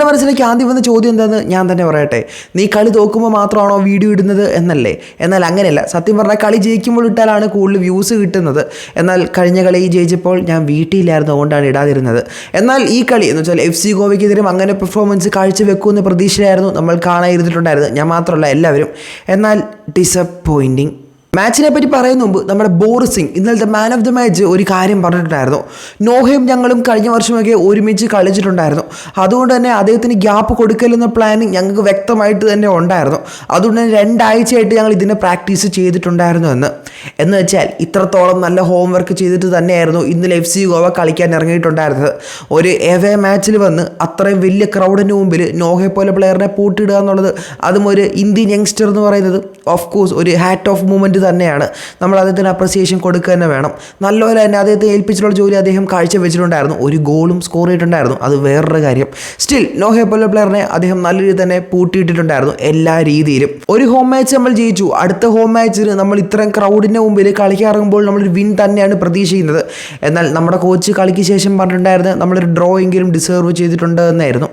നിങ്ങളുടെ മനസ്സിലേക്ക് ആദ്യം വന്ന ചോദ്യം എന്താണെന്ന് ഞാൻ തന്നെ പറയട്ടെ. നീ കളി തോക്കുമ്പോൾ മാത്രമാണോ വീഡിയോ ഇടുന്നത് എന്നല്ലേ? എന്നാൽ അങ്ങനെയല്ല. സത്യം പറഞ്ഞാൽ കളി ജയിക്കുമ്പോൾ ഇട്ടാലാണ് കൂടുതൽ വ്യൂസ് കിട്ടുന്നത്. എന്നാൽ കഴിഞ്ഞ കളി ജയിച്ചപ്പോൾ ഞാൻ വീട്ടിലായിരുന്നു അതുകൊണ്ടാണ് ഇടാതിരുന്നത്. എന്നാൽ ഈ കളി എന്ന് വെച്ചാൽ എഫ് സി ഗോവയ്ക്കെതിരെ അങ്ങനെ പെർഫോമൻസ് കാഴ്ചവെക്കുമെന്ന പ്രതീക്ഷയായിരുന്നു നമ്മൾ കാണാതിരുന്നിട്ടുണ്ടായിരുന്നത്. ഞാൻ മാത്രമല്ല എല്ലാവരും. എന്നാൽ ഡിസപ്പോയിന്റിങ് മാച്ചിനെ പറ്റി പറയുന്ന മുമ്പ് നമ്മുടെ ബോറിസ് സിംഗ് ഇന്നലത്തെ മാൻ ഓഫ് ദി മാച്ച് ഒരു കാര്യം പറഞ്ഞിട്ടുണ്ടായിരുന്നു. നോഹയും ഞങ്ങളും കഴിഞ്ഞ വർഷമൊക്കെ ഒരുമിച്ച് കളിച്ചിട്ടുണ്ടായിരുന്നു. അതുകൊണ്ട് തന്നെ അദ്ദേഹത്തിന് ഗ്യാപ്പ് കൊടുക്കലെന്ന പ്ലാനിങ് ഞങ്ങൾക്ക് വ്യക്തമായിട്ട് തന്നെ ഉണ്ടായിരുന്നു. അതുകൊണ്ട് തന്നെ രണ്ടാഴ്ചയായിട്ട് ഞങ്ങൾ ഇതിനെ പ്രാക്ടീസ് ചെയ്തിട്ടുണ്ടായിരുന്നു എന്ന്. എന്ന് വെച്ചാൽ ഇത്രത്തോളം നല്ല ഹോംവർക്ക് ചെയ്തിട്ട് തന്നെയായിരുന്നു ഇന്നലെ എഫ് സി ഗോവ കളിക്കാൻ ഇറങ്ങിയിട്ടുണ്ടായിരുന്നത്. ഒരു എവേ മാച്ചിൽ വന്ന് അത്രയും വലിയ ക്രൗഡിന് മുമ്പിൽ നോഹയെ പോലെ പ്ലെയറിനെ പൂട്ടിയിടുക എന്നുള്ളത് അതും ഒരു ഇന്ത്യൻ യങ്സ്റ്റർ എന്ന് പറയുന്നത് ഓഫ് കോഴ്സ് ഒരു ഹാറ്റ് ഓഫ് മൂവ്മെന്റ് തന്നെയാണ്. നമ്മൾ അദ്ദേഹത്തിന് അപ്രിസിയേഷൻ കൊടുക്കുക തന്നെ വേണം. നല്ലപോലെ തന്നെ അദ്ദേഹത്തെ ഏൽപ്പിച്ചിട്ടുള്ള ജോലി അദ്ദേഹം കാഴ്ചവെച്ചിട്ടുണ്ടായിരുന്നു. ഒരു ഗോളും സ്കോർ ചെയ്തിട്ടുണ്ടായിരുന്നു. അത് വേറൊരു കാര്യം. സ്റ്റിൽ നോഹെ പോലെ പ്ലെയറിനെ അദ്ദേഹം നല്ല രീതിയിൽ തന്നെ പൂട്ടിയിട്ടിട്ടുണ്ടായിരുന്നു എല്ലാ രീതിയിലും. ഒരു ഹോം മാച്ച് നമ്മൾ ജയിച്ചു. അടുത്ത ഹോം മാച്ചിന് നമ്മൾ ഇത്രയും ക്രൗഡിന്റെ മുമ്പിൽ കളിക്കാൻ ഇറങ്ങുമ്പോൾ നമ്മളൊരു വിൻ തന്നെയാണ് പ്രതീക്ഷിക്കുന്നത്. എന്നാൽ നമ്മുടെ കോച്ച് കളിക്ക് ശേഷം പറഞ്ഞിട്ടുണ്ടായിരുന്നത് നമ്മളൊരു ഡ്രോ എങ്കിലും ഡിസേർവ് ചെയ്തിട്ടുണ്ട് എന്നായിരുന്നു.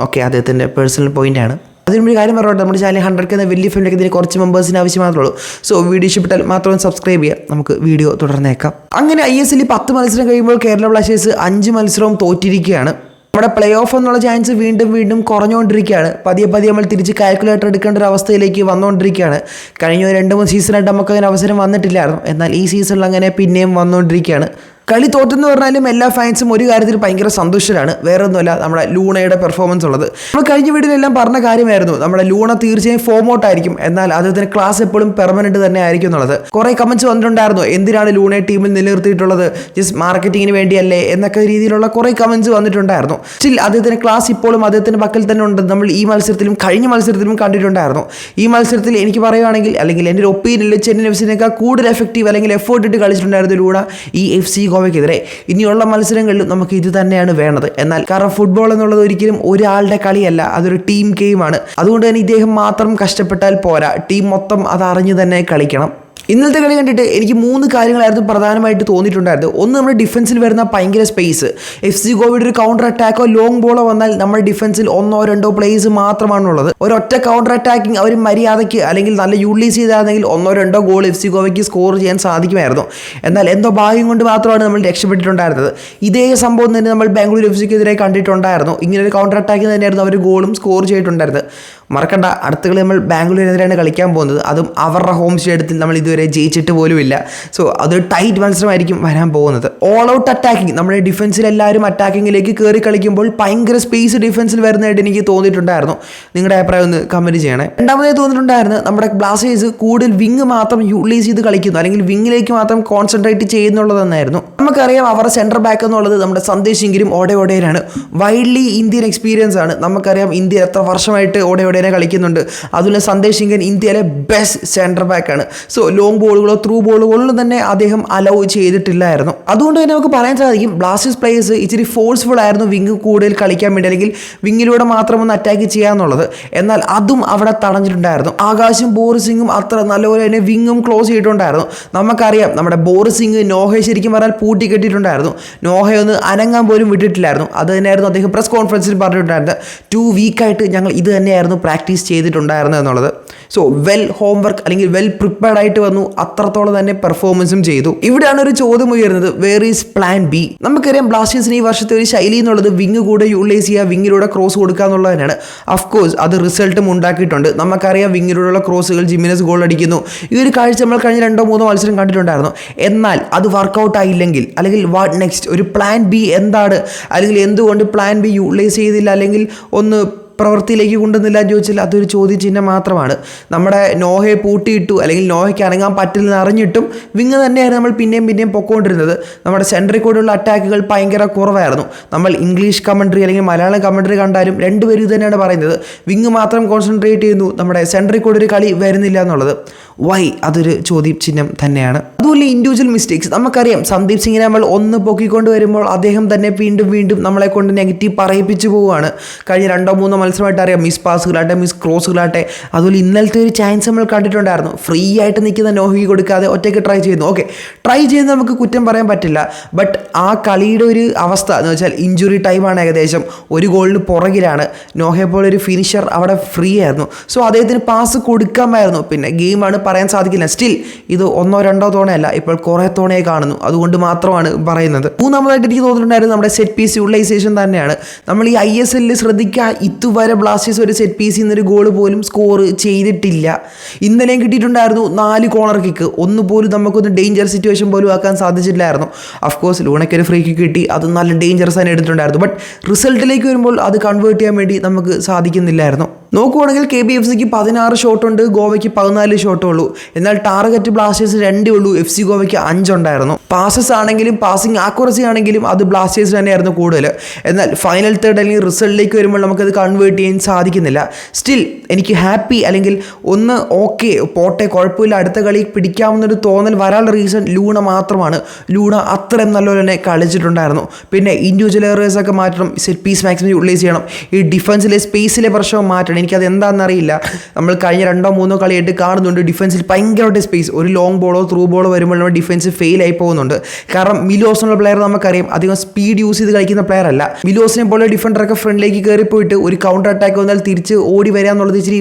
ഓക്കെ അദ്ദേഹത്തിന്റെ പേഴ്സണൽ പോയിന്റാണ് അതിനൊരു കാര്യം പറഞ്ഞോട്ടെ നമ്മുടെ ചാനൽ ഹൺഡ്രഡ് എന്ന വലിയ ഫിലിമിലേക്ക് ഇതിന് കുറച്ച് മെമ്പേഴ്സിന് ആവശ്യം മാത്രമേ ഉള്ളൂ. സോ വീഡിയോ ഇഷ്ടപ്പെട്ടാൽ മാത്രം സബ്സ്ക്രൈബ് ചെയ്യാം നമുക്ക് വീഡിയോ തുടർന്നേക്കാം. അങ്ങനെ ഐ എസ് എല്ലിൽ പത്ത് മത്സരം കഴിയുമ്പോൾ കേരള ബ്ലാസ്റ്റേഴ്സ് അഞ്ച് മത്സരവും തോറ്റിരിക്കുകയാണ്. നമ്മുടെ പ്ലേ ഓഫ് എന്നുള്ള ചാൻസ് വീണ്ടും വീണ്ടും കുറഞ്ഞുകൊണ്ടിരിക്കുകയാണ്. പതിയെ പതിയെ നമ്മൾ തിരിച്ച് കാൽക്കുലേറ്റർ എടുക്കേണ്ട ഒരു അവസ്ഥയിലേക്ക് വന്നുകൊണ്ടിരിക്കുകയാണ്. കഴിഞ്ഞ രണ്ട് മൂന്ന് സീസണായിട്ട് നമുക്ക് അതിന് അവസരം വന്നിട്ടില്ലായിരുന്നു. എന്നാൽ ഈ സീസണിൽ അങ്ങനെ പിന്നെയും വന്നുകൊണ്ടിരിക്കുകയാണ്. കളി തോറ്റെന്ന് പറഞ്ഞാലും എല്ലാ ഫാൻസും ഒരു കാര്യത്തിൽ ഭയങ്കര സന്തോഷരാണ് വേറെ ഒന്നുമല്ല നമ്മുടെ ലൂണയുടെ പെർഫോമൻസ് ഉള്ളത്. നമ്മൾ കഴിഞ്ഞ വീഡിയോയിലെല്ലാം പറഞ്ഞ കാര്യമായിരുന്നു. നമ്മുടെ ലൂണ തീർച്ചയായും ഫോം ഔട്ട് ആയിരിക്കും. എന്നാൽ അദ്ദേഹത്തിന് ക്ലാസ് എപ്പോഴും പെർമനന്റ് തന്നെ ആയിരിക്കും എന്നുള്ളത്. കുറേ കമന്റ്സ് വന്നിട്ടുണ്ടായിരുന്നു. എന്തിനാണ് ലൂണയെ ടീമിൽ നിലനിർത്തിയിട്ടുള്ളത്? ജസ്റ്റ് മാർക്കറ്റിങ്ങിന് വേണ്ടിയല്ലേ? എന്നൊക്കെ രീതിയിലുള്ള കുറേ കമന്റ്സ് വന്നിട്ടുണ്ടായിരുന്നു. സ്റ്റിൽ അദ്ദേഹത്തിന് ക്ലാസ് ഇപ്പോഴും അദ്ദേഹത്തിന്റെ പക്കൽ തന്നെ ഉണ്ട്. നമ്മൾ ഈ മത്സരത്തിലും കഴിഞ്ഞ മത്സരത്തിലും കണ്ടിട്ടുണ്ടായിരുന്നു. ഈ മത്സരത്തിൽ എനിക്ക് പറയുവാണെങ്കിൽ അല്ലെങ്കിൽ എന്റെ ഒപ്പീനിയനിൽ ചെന്നൈ എഫ് സിനേക്കാൾ കൂടുതൽ എഫക്റ്റീവ് അല്ലെങ്കിൽ എഫേർട്ട് ഇട്ട് കളിച്ചിട്ടുണ്ടായിരുന്നു ലൂണ ഈ എഫ് സി ഗോവയ്ക്കെതിരെ. ഇനിയുള്ള മത്സരങ്ങളിലും നമുക്ക് ഇത് തന്നെയാണ് വേണ്ടത്. എന്നാൽ കാരണം ഫുട്ബോൾ എന്നുള്ളത് ഒരിക്കലും ഒരാളുടെ കളിയല്ല അതൊരു ടീം ഗെയിമാണ് അതുകൊണ്ട് തന്നെ ഇദ്ദേഹം മാത്രം കഷ്ടപ്പെട്ടാൽ പോരാ. ടീം മൊത്തം അത് അറിഞ്ഞു തന്നെ കളിക്കണം. ഇന്നലത്തെ കളി കണ്ടിട്ട് എനിക്ക് മൂന്ന് കാര്യങ്ങളായിരുന്നു പ്രധാനമായിട്ട് തോന്നിയിട്ടുണ്ടായിരുന്നത്. ഒന്ന് നമ്മുടെ ഡിഫൻസിൽ വരുന്ന ഭയങ്കര സ്പേസ് എഫ് സി ഗോവയുടെ ഒരു കൗണ്ടർ അറ്റാക്കോ ലോങ് ബോളോ വന്നാൽ നമ്മുടെ ഡിഫൻസിൽ ഒന്നോ രണ്ടോ പ്ലേസ് മാത്രമാണുള്ളത്. ഒരൊറ്റ കൗണ്ടർ അറ്റാക്കിംഗ് അവർ മര്യാദയ്ക്ക് അല്ലെങ്കിൽ നല്ല യൂട്ടിലൈസ് ചെയ്താണെങ്കിൽ ഒന്നോ രണ്ടോ ഗോൾ എഫ് സി ഗോവയ്ക്ക് സ്കോർ ചെയ്യാൻ സാധിക്കുമായിരുന്നു. എന്നാൽ എന്തോ ഭാഗ്യം കൊണ്ട് മാത്രമാണ് നമ്മൾ രക്ഷപ്പെട്ടിട്ടുണ്ടായിരുന്നത്. ഇതേ സംഭവം തന്നെ നമ്മൾ ബാംഗ്ലൂർ എഫ് സിക്കെതിരെ കണ്ടിട്ടുണ്ടായിരുന്നു. ഇങ്ങനെ ഒരു കൗണ്ടർ അറ്റാക്കിംഗ് തന്നെയായിരുന്നു അവർ ഗോളും സ്കോർ ചെയ്തിട്ടുണ്ടായിരുന്നത്. മറക്കണ്ട അടുത്ത കളി നമ്മൾ ബാംഗ്ലൂരിനെതിരെയാണ് കളിക്കാൻ പോകുന്നത്. അതും അവരുടെ ഹോം സ്റ്റേഡിയത്തിൽ നമ്മൾ ഇതുവരെ ജയിച്ചിട്ട് പോലുമില്ല. സോ അതൊരു ടൈറ്റ് മത്സരമായിരിക്കും വരാൻ പോകുന്നത്. ഓൾ ഔട്ട് അറ്റാക്കിംഗ് നമ്മുടെ ഡിഫൻസിൽ എല്ലാവരും അറ്റാക്കിങ്ങിലേക്ക് കയറി കളിക്കുമ്പോൾ ഭയങ്കര സ്പേസ് ഡിഫൻസിൽ വരുന്നതായിട്ട് എനിക്ക് തോന്നിയിട്ടുണ്ടായിരുന്നു. നിങ്ങളുടെ അഭിപ്രായം ഒന്ന് കമന്റ് ചെയ്യണേ. രണ്ടാമതായി തോന്നിയിട്ടുണ്ടായിരുന്നു നമ്മുടെ ബ്ലാസ്റ്റേഴ്സ് കൂടുതൽ വിങ് മാത്രം യൂട്ടിലൈസ് ചെയ്ത് കളിക്കുന്നു. അല്ലെങ്കിൽ വിങ്ങിലേക്ക് മാത്രം കോൺസെൻട്രേറ്റ് ചെയ്യുന്നുള്ളതെന്നായിരുന്നു. നമുക്കറിയാം അവരുടെ സെന്റർ ബാക്ക് എന്നുള്ളത് നമ്മുടെ സന്ദേശ് ഇങ്കിലും ഓടെ ഓടേനാണ് വൈഡ്ലി ഇന്ത്യൻ എക്സ്പീരിയൻസ് ആണ്. നമുക്കറിയാം ഇന്ത്യ എത്ര വർഷമായിട്ട് ഓടെ ഓടേനെ കളിക്കുന്നുണ്ട്. അതുപോലെ സന്ദേശ് സിംഗൻ ഇന്ത്യയിലെ ബെസ്റ്റ് സെന്റർ ബാക്കാണ് സോ ലോങ് ബോളുകളോ ത്രൂ ബോളുകളിലും തന്നെ അദ്ദേഹം അലൗ ചെയ്തിട്ടില്ലായിരുന്നു. അതുകൊണ്ട് തന്നെ നമുക്ക് പറയാൻ സാധിക്കും ബ്ലാസ്റ്റേഴ്സ് പ്ലേയേഴ്സ് ഇച്ചിരി ഫോഴ്സ്ഫുൾ ആയിരുന്നു വിങ് കൂടുതൽ കളിക്കാൻ വേണ്ടി അല്ലെങ്കിൽ വിങ്ങിലൂടെ മാത്രം ഒന്ന് അറ്റാക്ക് ചെയ്യാന്നുള്ളത് എന്നാൽ അതും അവിടെ തടഞ്ഞിട്ടുണ്ടായിരുന്നു. ആകാശും ബോറിസിംഗും അത്ര നല്ലപോലെ തന്നെ വിങ്ങും ക്ലോസ് ചെയ്തിട്ടുണ്ടായിരുന്നു. നമുക്കറിയാം നമ്മുടെ ബോറിസിംഗ് നോഹയെ ശരിക്കും പറഞ്ഞാൽ പൂട്ടി കെട്ടിയിട്ടുണ്ടായിരുന്നു നോഹയെ ഒന്ന് അനങ്ങാൻ പോലും വിട്ടിട്ടില്ലായിരുന്നു. അത് തന്നെയായിരുന്നു അദ്ദേഹം പ്രസ് കോൺഫറൻസിൽ പറഞ്ഞിട്ടുണ്ടായിരുന്നത്. ടു വീക്കായിട്ട് ഞങ്ങൾ ഇത് തന്നെയായിരുന്നു പ്രാക്ടീസ് ചെയ്തിട്ടുണ്ടായിരുന്നത് എന്നുള്ളത്. സോ വെൽ ഹോംവർക്ക് അല്ലെങ്കിൽ വെൽ പ്രിപ്പയർഡ് ആയിട്ട് വന്നു. അത്രത്തോളം തന്നെ പെർഫോമൻസും ചെയ്തു. ഇവിടെയാണ് ഒരു ചോദ്യം ഉയരുന്നത്. വേർ ഈസ് പ്ലാൻ ബി നമുക്കറിയാം ബ്ലാസ്റ്റേഴ്സിന് ഈ വർഷത്തെ ഒരു ശൈലി എന്നുള്ളത് വിങ് കൂടെ യൂട്ടിലൈസ് ചെയ്യുക വിങ്ങിലൂടെ ക്രോസ് കൊടുക്കുക എന്നുള്ളത് തന്നെയാണ് അഫ്കോഴ്സ് അത് റിസൾട്ടും ഉണ്ടാക്കിയിട്ടുണ്ട്. നമുക്കറിയാം വിങ്ങിലൂടെയുള്ള ക്രോസുകൾ ജിമിനസ് ഗോൾ അടിക്കുന്നു. ഈ ഒരു കാഴ്ച നമ്മൾ കഴിഞ്ഞ രണ്ടോ മൂന്നോ മത്സരം കണ്ടിട്ടുണ്ടായിരുന്നു. എന്നാൽ അത് വർക്കൗട്ട് ആയില്ലെങ്കിൽ അല്ലെങ്കിൽ വാട്ട് നെക്സ്റ്റ് ഒരു പ്ലാൻ ബി എന്താണ്? അല്ലെങ്കിൽ എന്തുകൊണ്ട് പ്ലാൻ ബി യൂട്ടിലൈസ് ചെയ്തില്ല? അല്ലെങ്കിൽ ഒന്ന് പ്രവൃത്തിയിലേക്ക് കൊണ്ടുവന്നില്ല എന്ന് ചോദിച്ചാൽ അതൊരു ചോദ്യചിഹ്നം മാത്രമാണ്. നമ്മുടെ നോഹയെ പൂട്ടിയിട്ടു അല്ലെങ്കിൽ നോഹയ്ക്ക് അനങ്ങാൻ പറ്റില്ലെന്ന് അറിഞ്ഞിട്ടും വിങ് തന്നെയാണ് നമ്മൾ പിന്നെയും പിന്നെയും പൊക്കോണ്ടിരുന്നത്. നമ്മുടെ സെൻട്രിൽ കൂടെയുള്ള അറ്റാക്കുകൾ ഭയങ്കര കുറവായിരുന്നു. നമ്മൾ ഇംഗ്ലീഷ് കമൻട്രി അല്ലെങ്കിൽ മലയാളം കമൻട്രി കണ്ടാലും രണ്ടുപേരും ഇത് തന്നെയാണ് പറയുന്നത്. വിങ് മാത്രം കോൺസെൻട്രേറ്റ് ചെയ്യുന്നു. നമ്മുടെ സെൻട്രിൽ കൂടെ ഒരു കളി വരുന്നില്ല എന്നുള്ളത്. വൈ അതൊരു ചോദ്യചിഹ്നം തന്നെയാണ്. അതുപോലെ ഇൻഡിവിജ്വൽ മിസ്റ്റേക്സ് നമുക്കറിയാം സന്ദീപ് സിംഗിനെ നമ്മൾ ഒന്ന് പൊക്കിക്കൊണ്ട് വരുമ്പോൾ അദ്ദേഹം തന്നെ വീണ്ടും വീണ്ടും നമ്മളെ കൊണ്ട് നെഗറ്റീവ് പറയിപ്പിച്ചു പോവുകയാണ്. കഴിഞ്ഞ രണ്ടോ മൂന്നോ മത്സരമായിട്ട് അറിയാം മിസ് പാസുകളാട്ടെ മിസ് ക്രോസുകളാട്ടെ അതുപോലെ ഇന്നലത്തെ ഒരു ചാൻസ് നമ്മൾ കണ്ടിട്ടുണ്ടായിരുന്നു. ഫ്രീ ആയിട്ട് നിൽക്കുന്ന നോഹി കൊടുക്കാതെ ഒറ്റയ്ക്ക് ട്രൈ ചെയ്യുന്നു ഓക്കെ ട്രൈ ചെയ്യുന്ന നമുക്ക് കുറ്റം പറയാൻ പറ്റില്ല. ബട്ട് ആ കളിയുടെ ഒരു അവസ്ഥ എന്ന് വെച്ചാൽ ഇഞ്ചുറി ടൈമാണ് ഏകദേശം. ഒരു ഗോളിന് പുറകിലാണ്. നോഹയെ പോലെ ഒരു ഫിനിഷർ അവിടെ ഫ്രീ ആയിരുന്നു. സോ അദ്ദേഹത്തിന് പാസ് കൊടുക്കാമായിരുന്നു. പിന്നെ ഗെയിമാണ് പറയാൻ സാധിക്കില്ല. സ്റ്റിൽ ഇത് ഒന്നോ രണ്ടോ തവണയല്ല ഇപ്പോൾ കുറേ തവണയായി കാണുന്നു. അതുകൊണ്ട് മാത്രമാണ് പറയുന്നത്. മൂന്നാമതായിട്ട് എനിക്ക് തോന്നിയിട്ടുണ്ടായിരുന്നു നമ്മുടെ സെറ്റ് പീസ് യൂട്ടിലൈസേഷൻ തന്നെയാണ്. നമ്മൾ ഈ ഐ എസ് എല്ലിൽ ശ്രദ്ധിക്കുക. ഇതുവരെ ബ്ലാസ്റ്റേഴ്സ് ഒരു സെറ്റ് പീസിൽ നിന്നൊരു ഗോൾ പോലും സ്കോർ ചെയ്തിട്ടില്ല. ഇന്നലെയും കിട്ടിയിട്ടുണ്ടായിരുന്നു നാല് കോണർ കിക്ക് ഒന്ന് പോലും നമുക്കൊന്ന് ഡേഞ്ചർ സിറ്റുവേഷൻ പോലും ആക്കാൻ സാധിച്ചിട്ടില്ലായിരുന്നു. അഫ്കോഴ്സ് ലൂണയ്ക്ക് ഒരു ഫ്രീ കിക്ക് കിട്ടി. അത് നല്ല ഡേഞ്ചറസ് തന്നെ എടുത്തിട്ടുണ്ടായിരുന്നു. ബട്ട് റിസൾട്ടിലേക്ക് വരുമ്പോൾ അത് കൺവേർട്ട് ചെയ്യാൻ വേണ്ടി നമുക്ക് സാധിക്കുന്നില്ലായിരുന്നു. നോക്കുവാണെങ്കിൽ കെ ബി എഫ് സിക്ക് പതിനാറ് ഷോട്ടുണ്ട് ഗോവയ്ക്ക് പതിനാല് ഷോട്ടേ ഉള്ളൂ എന്നാൽ ടാർഗറ്റ് ബ്ലാസ്റ്റേഴ്സ് രണ്ടേ ഉള്ളൂ. എഫ് സി ഗോവയ്ക്ക് അഞ്ചുണ്ടായിരുന്നു. പാസസ് ആണെങ്കിലും പാസിംഗ് ആക്യുറസി ആണെങ്കിലും അത് ബ്ലാസ്റ്റേഴ്സ് തന്നെയായിരുന്നു കൂടുതൽ എന്നാൽ ഫൈനൽ തേർഡ് അല്ലെങ്കിൽ റിസൾട്ടിലേക്ക് വരുമ്പോൾ നമുക്കത് കൺവേർട്ട് ചെയ്യാൻ സാധിക്കുന്നില്ല. സ്റ്റിൽ എനിക്ക് ഹാപ്പി അല്ലെങ്കിൽ ഒന്ന് ഓക്കെ പോട്ടെ കുഴപ്പമില്ല അടുത്ത കളി പിടിക്കാവുന്നൊരു തോന്നൽ വരാനുള്ള റീസൺ ലൂണ മാത്രമാണ്. ലൂണ അത്രയും നല്ലപോലെ തന്നെ കളിച്ചിട്ടുണ്ടായിരുന്നു. പിന്നെ ഇൻഡിവിജ്വൽ എറേഴ്സ് ഒക്കെ മാറ്റണം. സെറ്റ് പീസ് മാക്സിമം യൂട്ടിലൈസ് ചെയ്യണം. ഈ ഡിഫൻസിലെ സ്പേസിലെ പ്രശ്നം മാറ്റണം. എനിക്കത് എന്താണെന്നറിയില്ല. നമ്മൾ കഴിഞ്ഞ രണ്ടോ മൂന്നോ കളിയായിട്ട് കാണുന്നുണ്ട്. ഡിഫൻസിൽ ഭയങ്കരമായിട്ട് സ്പേസ് ഒരു ലോങ് ബോളോ ത്രൂ ബോളോ വരുമ്പോൾ നമ്മുടെ ഡിഫൻസ് ഫെയിൽ ആയി പോകുന്നുണ്ട്. കാരണം മിലോസ് എന്നുള്ള പ്ലെയർ നമുക്കറിയാം. അധികം സ്പീഡ് യൂസ് ചെയ്ത് കളിക്കുന്ന പ്ലെയർ അല്ല. മിലോസിനെ പോലെ ഡിഫൻഡറൊക്കെ ഫ്രണ്ടിലേക്ക് കയറി പോയിട്ട് ഒരു കൗണ്ടർ അറ്റാക്ക് വന്നാൽ തിരിച്ച് ഓടി വരിക എന്നുള്ളത് ഇച്ചിരി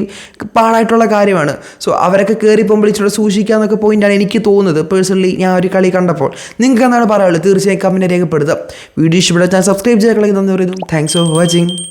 പാടായിട്ടുള്ള കാര്യമാണ്. സോ അവരൊക്കെ കയറി പോകുമ്പോൾ ഇച്ചിരി സൂക്ഷിക്കുക എന്നൊക്കെ പോയിന്റാണ് എനിക്ക് തോന്നുന്നത്. പേഴ്സണലി ഞാൻ ഒരു കളി കണ്ടപ്പോൾ. നിങ്ങൾക്ക് എന്താണ് പറയാനുള്ളത്? തീർച്ചയായും കമന്റ് രേഖപ്പെടുത്തുക വീഡിയോ ഇഷ്ടപ്പെട്ടാൽ സബ്സ്ക്രൈബ് ചെയ്യാൻ കളി പറയുന്നു. Thanks for watching